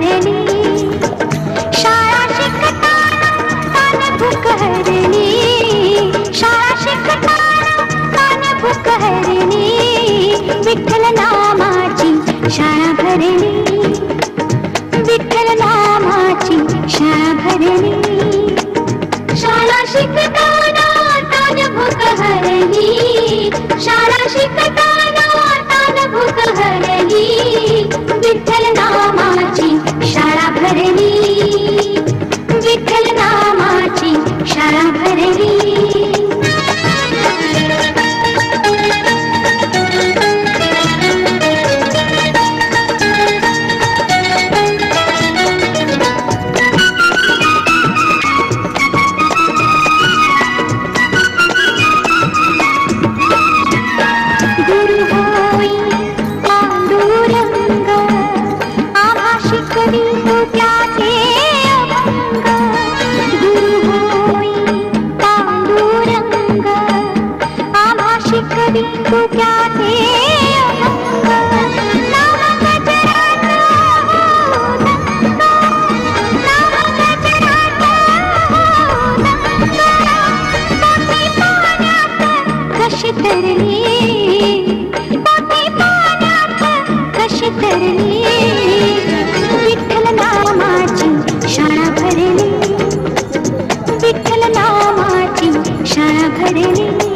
ধারে নিয়ে Thank you. करनी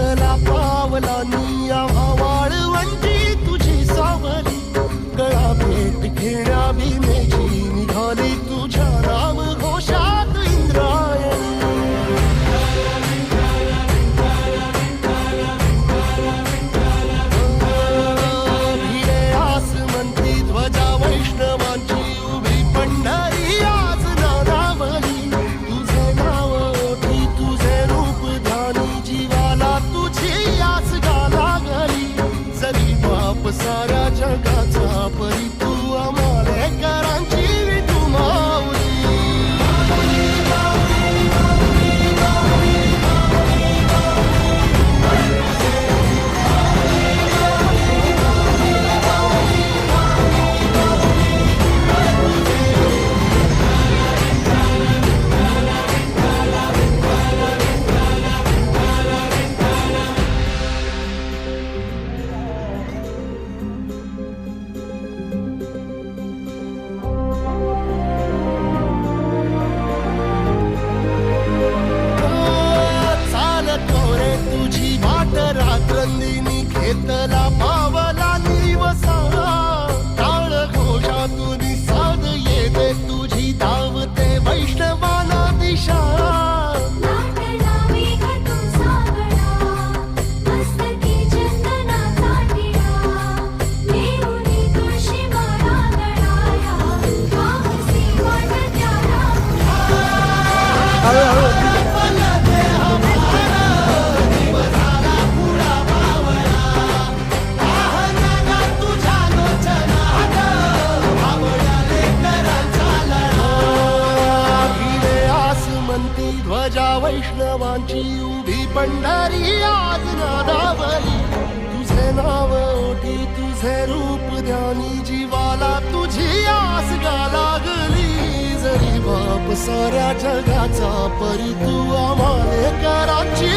चांगला पावला नी ध्वजा वैष्णवांची उभी पंढरी आज तुझे नाव ओटी तुझे रूप ध्यानी जीवाला तुझी साऱ्या जगाचा परी तू आम्हाला कराची